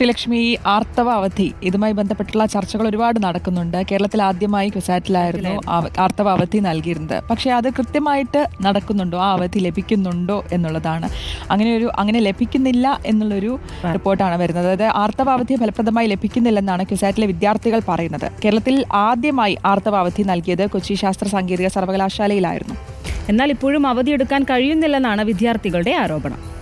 ശ്രീലക്ഷ്മി ഈ ആർത്തവ അവധി ഇതുമായി ബന്ധപ്പെട്ടുള്ള ചർച്ചകൾ ഒരുപാട് നടക്കുന്നുണ്ട്. കേരളത്തിൽ ആദ്യമായി ക്വിസാറ്റിലായിരുന്നു ആർത്തവ അവധി നൽകിയിരുന്നത്. പക്ഷേ അത് കൃത്യമായിട്ട് നടക്കുന്നുണ്ടോ? ആ അവധി ലഭിക്കുന്നുണ്ടോ എന്നുള്ളതാണ്. അങ്ങനെ ഒരു അങ്ങനെ ലഭിക്കുന്നില്ല എന്നുള്ളൊരു റിപ്പോർട്ടാണ് വരുന്നത്. അതായത് ആർത്തവ അവധി ഫലപ്രദമായി ലഭിക്കുന്നില്ലെന്നാണ് ക്വിസാറ്റിലെ വിദ്യാർത്ഥികൾ പറയുന്നത്. കേരളത്തിൽ ആദ്യമായി ആർത്തവ അവധി നൽകിയത് കൊച്ചി ശാസ്ത്ര സാങ്കേതിക സർവകലാശാലയിലായിരുന്നു. എന്നാൽ ഇപ്പോഴും അവധിയെടുക്കാൻ കഴിയുന്നില്ലെന്നാണ് വിദ്യാർത്ഥികളുടെ ആരോപണം.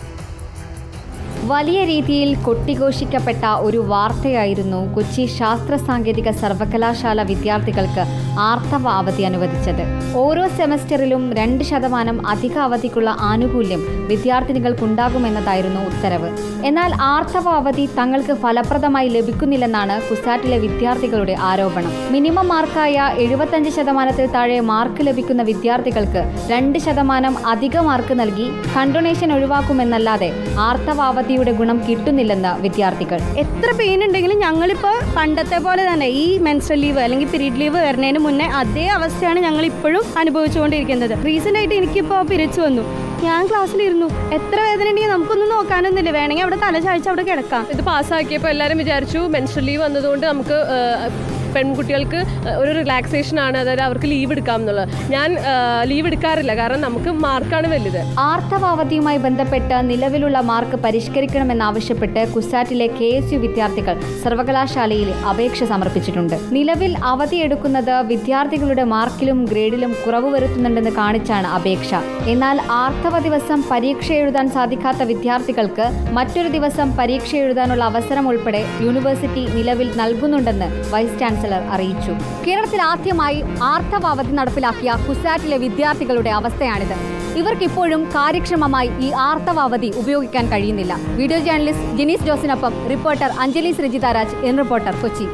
വലിയ രീതിയിൽ കൊട്ടിഘോഷിക്കപ്പെട്ട ഒരു വാർത്തയായിരുന്നു കൊച്ചി ശാസ്ത്ര സാങ്കേതിക സർവകലാശാല വിദ്യാർത്ഥികൾക്ക് ആർത്തവ അവധി അനുവദിച്ചത്. ഓരോ സെമസ്റ്ററിലും രണ്ട് ശതമാനം അധിക അവധിക്കുള്ള ആനുകൂല്യം വിദ്യാർത്ഥിനികൾക്കുണ്ടാകുമെന്നതായിരുന്നു ഉത്തരവ്. എന്നാൽ ആർത്തവ അവധി തങ്ങൾക്ക് ഫലപ്രദമായി ലഭിക്കുന്നില്ലെന്നാണ് കുസാറ്റിലെ വിദ്യാർത്ഥികളുടെ ആരോപണം. മിനിമം മാർക്കായ എഴുപത്തഞ്ച് ശതമാനത്തിൽ താഴെ മാർക്ക് ലഭിക്കുന്ന വിദ്യാർത്ഥികൾക്ക് രണ്ട് ശതമാനം അധിക മാർക്ക് നൽകി കണ്ടൊണേഷൻ ഒഴിവാക്കുമെന്നല്ലാതെ ആർത്തവ അവധിയുടെ ഗുണം കിട്ടുന്നില്ലെന്ന് വിദ്യാർത്ഥികൾ. എത്ര പെയിൻ ഉണ്ടെങ്കിലും ഞങ്ങളിപ്പോൾ പണ്ടത്തെ പോലെ തന്നെ ഈ മെൻസ്ട്രൽ ലീവ് അല്ലെങ്കിൽ പീരീഡ് ലീവ് വരുന്നതിന് മുന്നേ അതേ അവസ്ഥയാണ് ഞങ്ങൾ ഇപ്പോഴും അനുഭവിച്ചുകൊണ്ടിരിക്കുന്നത്. റീസെന്റ് ആയിട്ട് എനിക്കിപ്പോൾ പിരിച്ചു വന്നു. ഞാൻ ക്ലാസ്സിലിരുന്നു. എത്ര വേദന ഉണ്ടെങ്കിൽ നമുക്കൊന്നും നോക്കാനൊന്നുമില്ല. വേണമെങ്കിൽ അവിടെ തല ചാഴ്ച അവിടെ കിടക്കാം. ഇത് പാസ്സാക്കിയപ്പോൾ എല്ലാവരും വിചാരിച്ചു മെൻസ്ട്രൽ ലീവ് വന്നതുകൊണ്ട് നമുക്ക് പെൺകുട്ടികൾക്ക് ഒരു റിലാക്സേഷൻ ആണ് അതായത് അവർക്ക് ലീവ് എടുക്കാം എന്നുള്ളത്. ഞാൻ ലീവ് എടുക്കാറില്ല കാരണം നമുക്ക് മാർക്കാണ് വലുത്. ആർത്തവ അവധിയുമായി ബന്ധപ്പെട്ട് നിലവിലുള്ള മാർക്ക് പരിഷ്കരിക്കണമെന്നാവശ്യപ്പെട്ട് കുസാറ്റിലെ കെ എസ് യു വിദ്യാർത്ഥികൾ സർവകലാശാലയിൽ അപേക്ഷ സമർപ്പിച്ചിട്ടുണ്ട്. നിലവിൽ അവധി എടുക്കുന്നത് വിദ്യാർത്ഥികളുടെ മാർക്കിലും ഗ്രേഡിലും കുറവ് വരുത്തുന്നുണ്ടെന്ന് കാണിച്ചാണ് അപേക്ഷ. എന്നാൽ ആർത്തവ ദിവസം പരീക്ഷ എഴുതാൻ സാധിക്കാത്ത വിദ്യാർത്ഥികൾക്ക് മറ്റൊരു ദിവസം പരീക്ഷ എഴുതാനുള്ള അവസരം ഉൾപ്പെടെ യൂണിവേഴ്സിറ്റി നിലവിൽ നൽകുന്നുണ്ടെന്ന് വൈസ് ചാൻസലർ അറിയിച്ചു. കേരളത്തിൽ ആദ്യമായി ആർത്തവ അവധി നടപ്പിലാക്കിയ കുസാറ്റിലെ വിദ്യാർത്ഥികളുടെ അവസ്ഥയാണിത്. ഇവർക്കിപ്പോഴും കാര്യക്ഷമമായി ഈ ആർത്തവ അവധി ഉപയോഗിക്കാൻ കഴിയുന്നില്ല. വീഡിയോ ജേർണലിസ്റ്റ് ജിനീസ് ജോസിനൊപ്പം റിപ്പോർട്ടർ അഞ്ജലി ശ്രീജിതാരാജ് എൻ റിപ്പോർട്ടർ കൊച്ചി.